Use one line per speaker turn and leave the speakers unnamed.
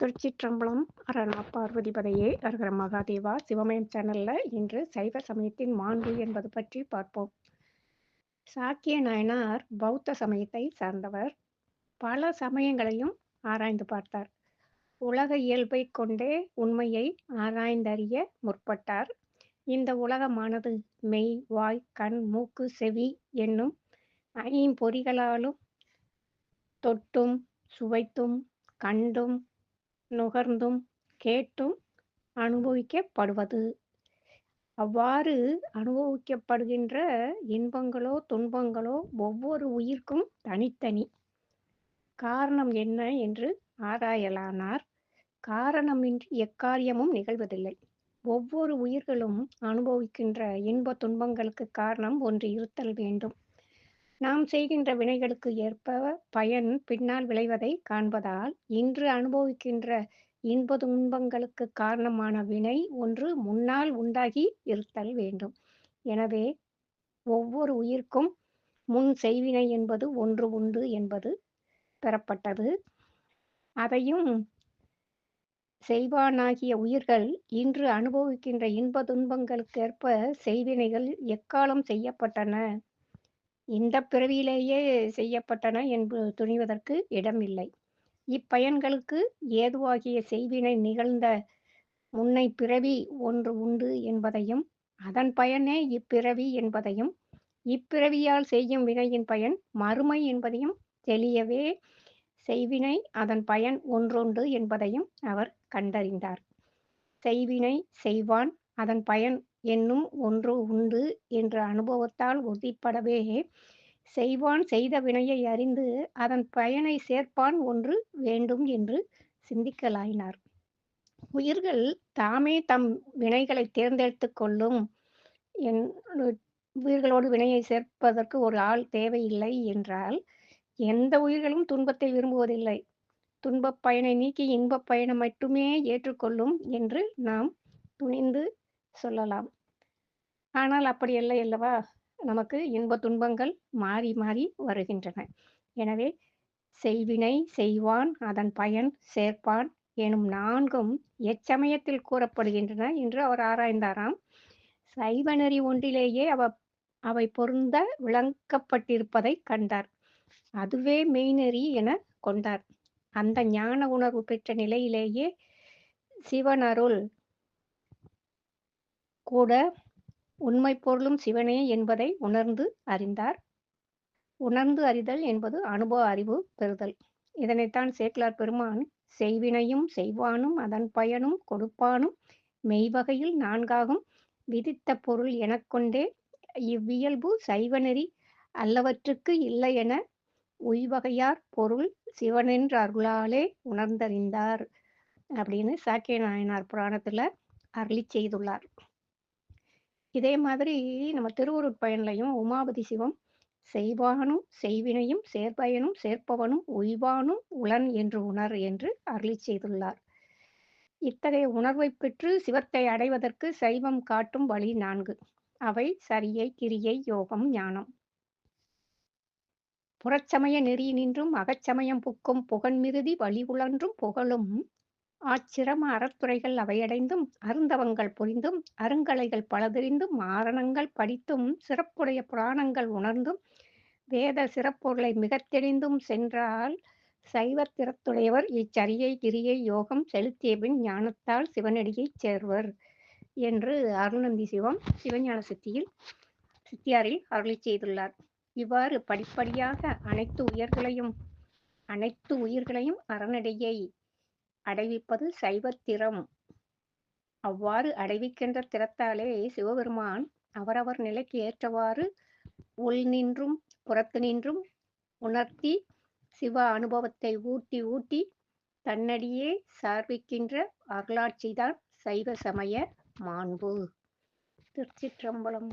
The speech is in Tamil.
திருச்சிற்றம்பலம் அரணா பார்வதிபதையே அருகர மகாதேவா சிவமயம் சேனல்ல இன்று சைவ சமயத்தின் மாண்பு என்பது பற்றி பார்ப்போம். சாக்கிய நாயனார் பௌத்த சமயத்தை சார்ந்தவர். பல சமயங்களையும் ஆராய்ந்து பார்த்தார். உலக இயல்பை கொண்டே உண்மையை ஆராய்ந்தறிய முற்பட்டார். இந்த உலகமானது மெய் வாய் கண் மூக்கு செவி என்னும் ஐம்பொறிகளாலும் தொட்டும் சுவைத்தும் கண்டும் நுகர்ந்தும் கேட்டும் அனுபவிக்கப்படுவது. அவ்வாறு அனுபவிக்கப்படுகின்ற இன்பங்களோ துன்பங்களோ ஒவ்வொரு உயிர்க்கும் தனித்தனி. காரணம் என்ன என்று ஆராயலானார். காரணமின்றி எக்காரியமும் நிகழ்வதில்லை. ஒவ்வொரு உயிர்களும் அனுபவிக்கின்ற இன்ப துன்பங்களுக்கு காரணம் ஒன்று இருத்தல் வேண்டும். நாம் செய்கின்ற வினைகளுக்கு ஏற்ப பயன் பின்னால் விளைவதை காண்பதால் இன்று அனுபவிக்கின்ற இன்ப துன்பங்களுக்கு காரணமான வினை ஒன்று முன்னால் உண்டாகி இருத்தல் வேண்டும். எனவே ஒவ்வொரு உயிர்க்கும் முன் செய்வினை என்பது ஒன்று உண்டு என்பது பெறப்பட்டது. அதையும் செய்வானாகிய உயிர்கள் இன்று அனுபவிக்கின்ற இன்ப துன்பங்களுக்கேற்ப செய்வினைகள் எக்காலம் செய்யப்பட்டன? இந்த பிறவியிலேயே செய்யப்பட்டன என்று துணிவதற்கு இடமில்லை. இப்பயன்களுக்கு ஏதுவாகிய செய்வினை நிகழ்ந்த முன்னை பிறவி ஒன்று உண்டு என்பதையும் அதன் பயனே இப்பிறவி என்பதையும் இப்பிறவியால் செய்யும் வினையின் பயன் மறுமை என்பதையும் தெளியவே செய்வினை அதன் பயன் ஒன்றொன்று என்பதையும் அவர் கண்டறிந்தார். செய்வினை செய்வான் அதன் பயன் என்னும் ஒன்று உண்டு என்ற அனுபவத்தால் உறுதிப்படவே செய்வான் செய்த வினையை அறிந்து அதன் பயனை சேர்ப்பான் ஒன்று வேண்டும் என்று சிந்திக்கலாயினார். உயிர்கள் தாமே தம் வினைகளை தேர்ந்தெடுத்து கொள்ளும். என் உயிர்களோடு வினையை சேர்ப்பதற்கு ஒரு ஆள் தேவையில்லை என்றால் எந்த உயிர்களும் துன்பத்தை விரும்புவதில்லை. துன்பப் பயனை நீக்கி இன்பப் பயணம் மட்டுமே ஏற்றுக்கொள்ளும் என்று நாம் துணிந்து சொல்லலாம். ஆனால் அப்படி இல்லை அல்லவா? நமக்கு இன்ப துன்பங்கள் மாறி மாறி வருகின்றன. எனவே செய்வினை செய்வான் அதன் பயன் சேர்ப்பான் எனும் நான்கும் எச்சமயத்தில் கூறப்படுகின்றன என்று அவர் ஆராய்ந்தாராம். சைவ நெறி ஒன்றிலேயே அவ அவை பொருந்த விளங்கப்பட்டிருப்பதை கண்டார். அதுவே மெய்நெறி என கொண்டார். அந்த ஞான உணர்வு பெற்ற நிலையிலேயே சிவனருள் கூட உண்மை பொருளும் சிவனே என்பதை உணர்ந்து அறிந்தார். உணர்ந்து அறிதல் என்பது அனுபவ அறிவு பெறுதல். இதனைத்தான் சேக்கிலார் பெருமான் செய்வினையும் செய்வானும் அதன் பயனும் கொடுப்பானும் மெய்வகையில் நான்காகும். விதித்த பொருள் எனக்கொண்டே இவ்வியல்பு சைவநெறி அல்லவற்றுக்கு இல்லை என உய்வகையார் பொருள் சிவனென்ற அருளாலே உணர்ந்தறிந்தார் அப்படின்னு சாக்கிய நாயனார் புராணத்துல அருளி செய்துள்ளார். இதே மாதிரி நம்ம திருவுருட்பயன்லையும் உமாபதி சிவம் செய்வானும் செய்வினையும் சேர்பயனும் சேர்ப்பவனும் உய்வானும் உளன் என்று உணர் என்று அருளி செய்துள்ளார். இத்தகைய உணர்வை பெற்று சிவத்தை அடைவதற்கு சைவம் காட்டும் வழி நான்கு. அவை சரியை கிரியை யோகம் ஞானம். புறச்சமய நெறி நின்றும் அகச்சமயம் புக்கும் புகன்மிருதி வழி உழன்றும் புகழும் ஆச்சிரம அறத்துறைகள் அவையடைந்தும் அருந்தவங்கள் புரிந்தும் அருங்கலைகள் பலதெறிந்தும் ஆரணங்கள் படித்தும் சிறப்புடைய புராணங்கள் உணர்ந்தும் வேத சிறப்பொருளை மிகத் தெளிந்தும் சென்றால் சைவத்திறத்துடையவர் இச்சரியை கிரியை யோகம் செலுத்திய பின் ஞானத்தால் சிவனடியைச் சேர்வர் என்று அருணந்தி சிவம் சிவஞான சித்தியில் சித்தியாரில் அருளி செய்துள்ளார். இவ்வாறு படிப்படியாக அனைத்து உயிர்களையும் அனைத்து உயிர்களையும் அறநடையை அடைவிப்பது சைவத்திறம் அவ்வாறு அடைவிக்கின்ற திறத்தாலே சிவபெருமான் அவரவர் நிலைக்கு ஏற்றவாறு உள் நின்றும் புறத்து நின்றும் உணர்த்தி சிவ அனுபவத்தை ஊட்டி ஊட்டி தன்னடியே சார்பிக்கின்ற அருளாட்சிதான் சைவ சமய மாண்பு. திருச்சிற்றம்பலம்.